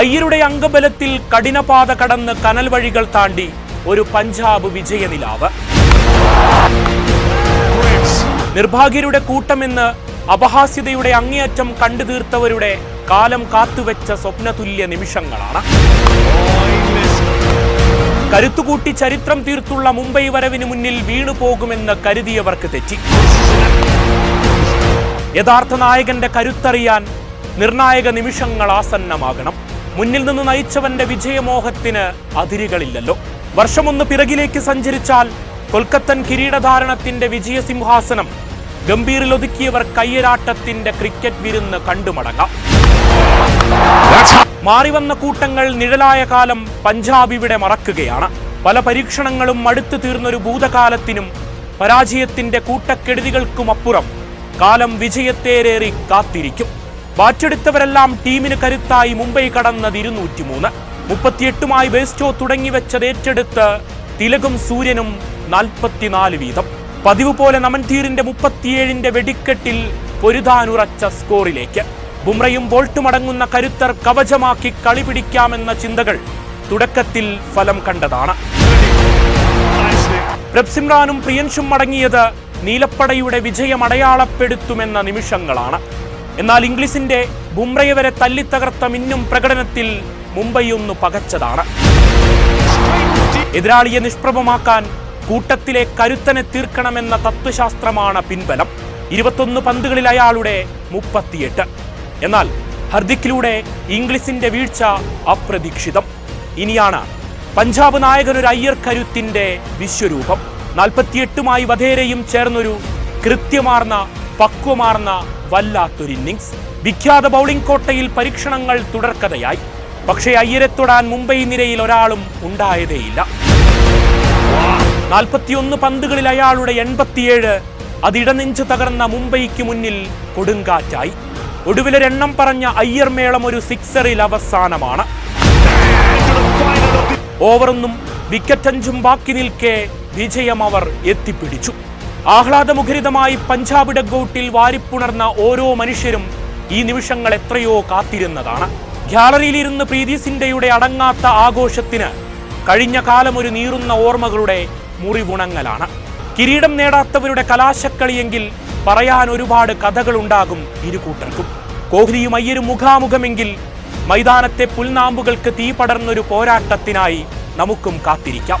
അയ്യരുടെ അംഗബലത്തിൽ കഠിനപാത കടന്ന് കനൽ വഴികൾ താണ്ടി ഒരു പഞ്ചാബ് വിജയനിലാവ്. നിർഭാഗ്യരുടെ കൂട്ടമെന്ന് അപഹാസ്യതയുടെ അങ്ങേയറ്റം കണ്ടു തീർത്തവരുടെ കാലം കാത്തുവെച്ച സ്വപ്നതുല്യ നിമിഷങ്ങളാണ്. കരുത്തുകൂട്ടി ചരിത്രം തീർത്തുള്ള മുംബൈ വരവിന് മുന്നിൽ വീണു പോകുമെന്ന് കരുതിയവർക്ക് തെറ്റി. യഥാർത്ഥ നായകന്റെ കരുത്തറിയാൻ നിർണായക നിമിഷങ്ങൾ ആസന്നമാകണം. മുന്നിൽ നിന്ന് നയിച്ചവന്റെ വിജയമോഹത്തിന് അതിരുകളില്ലല്ലോ. വർഷമൊന്ന് പിറകിലേക്ക് സഞ്ചരിച്ചാൽ കൊൽക്കത്തൻ കിരീടധാരണത്തിന്റെ വിജയസിംഹാസനം ഗംഭീറിൽ ഒതുക്കിയവർ കയ്യരാട്ടത്തിന്റെ ക്രിക്കറ്റ് വിരുന്ന് കണ്ടുമടങ്ങാം. മാറിവന്ന കൂട്ടങ്ങൾ നിഴലായ കാലം പഞ്ചാബ് ഇവിടെ മറക്കുകയാണ്. പല പരീക്ഷണങ്ങളും അടുത്തു തീർന്നൊരു ഭൂതകാലത്തിനും പരാജയത്തിന്റെ കൂട്ടക്കെടുതികൾക്കുമപ്പുറം കാലം വിജയത്തേരേറി കാത്തിരിക്കും. ബാറ്റെടുത്തവരെല്ലാം ടീമിന് കരുത്തായി മുംബൈ കടന്നത് ഇരുന്നൂറ്റി മൂന്ന് മുപ്പത്തിയെട്ടുമായി ബേസ്റ്റോ തുടങ്ങിവെച്ചത് ഏറ്റെടുത്ത് തിലകും സൂര്യനും നാൽപ്പത്തിനാല് വീതം. പതിവ് പോലെ നമൻതീറിന്റെ മുപ്പത്തിയേഴിന്റെ വെടിക്കെട്ടിൽ പൊരുതാനുറച്ച സ്കോറിലേക്ക്. ബുംറയും ബോൾട്ടും അടങ്ങുന്ന കരുത്തർ കവചമാക്കി കളി പിടിക്കാമെന്ന ചിന്തകൾ തുടക്കത്തിൽ ഫലം കണ്ടതാണ്. പ്രബ്സിംറാനും പ്രിയൻഷും മടങ്ങിയത് നീലപ്പടയുടെ വിജയം അടയാളപ്പെടുത്തുമെന്ന നിമിഷങ്ങളാണ്. എന്നാൽ ഇംഗ്ലീഷിന്റെ ബുംറയെ വരെ തല്ലിത്തകർത്ത മിന്നും പ്രകടനത്തിൽ മുംബൈ ഒന്ന് പകച്ചതാണ്. എതിരാളിയെ നിഷ്പ്രഭമാക്കാൻ കൂട്ടത്തിലെ കരുത്തനെ തീർക്കണമെന്ന തത്വശാസ്ത്രമാണ് പിൻബലം. ഇരുപത്തൊന്ന് പന്തുകളിൽ അയാളുടെ മുപ്പത്തിയെട്ട്. എന്നാൽ ഹർദിക്കിലൂടെ ഇംഗ്ലീഷിന്റെ വീഴ്ച അപ്രതീക്ഷിതം. ഇനിയാണ് പഞ്ചാബ് നായകനൊരു അയ്യർ കരുത്തിന്റെ വിശ്വരൂപം. നാൽപ്പത്തിയെട്ടുമായി വധേരയും ചേർന്നൊരു കൃത്യമാർന്ന പക്വമാർന്ന വല്ലാത്തൊരു ഇന്നിങ്സ് വിഖ്യാത ബൗളിംഗ് കോട്ടയിൽ പരീക്ഷണങ്ങൾ തുടർക്കഥയായി. പക്ഷേ അയ്യരെ തൊടാൻ മുംബൈ നിരയിൽ ഒരാളും ഉണ്ടായതേയില്ല. നാൽപ്പത്തിയൊന്ന് പന്തുകളിൽ അയാളുടെ എൺപത്തിയേഴ് അതിടനെഞ്ച് തകർന്ന മുംബൈക്ക് മുന്നിൽ കൊടുങ്കാറ്റായി. ഒടുവിലൊരെണ്ണം പറഞ്ഞ അയ്യർ മേളം ഒരു സിക്സറിൽ അവസാനമാണ്. ഓവറൊന്നും വിക്കറ്റഞ്ചും ബാക്കി നിൽക്കെ വിജയം അവർ എത്തിപ്പിടിച്ചു. ആഹ്ലാദമുഖരിതമായി പഞ്ചാബ് ഡഗ്ഔട്ടിൽ വാരിപ്പുണർന്ന ഓരോ മനുഷ്യരും ഈ നിമിഷങ്ങൾ എത്രയോ കാത്തിരുന്നതാണ്. ഗ്യാലറിയിലിരുന്ന് പ്രീതി സിൻഡയുടെ അടങ്ങാത്ത ആഘോഷത്തിന് കഴിഞ്ഞ കാലം ഒരു നീറുന്ന ഓർമ്മകളുടെ മുറിവുണങ്ങലാണ്. കിരീടം നേടാത്തവരുടെ കലാശക്കളിയെങ്കിൽ പറയാൻ ഒരുപാട് കഥകളുണ്ടാകും ഇരു കൂട്ടർക്കും. കോഹ്ലിയും അയ്യരും മുഖാമുഖമെങ്കിൽ മൈതാനത്തെ പുൽനാമ്പുകൾക്ക് തീ പടർന്നൊരു പോരാട്ടത്തിനായി നമുക്കും കാത്തിരിക്കാം.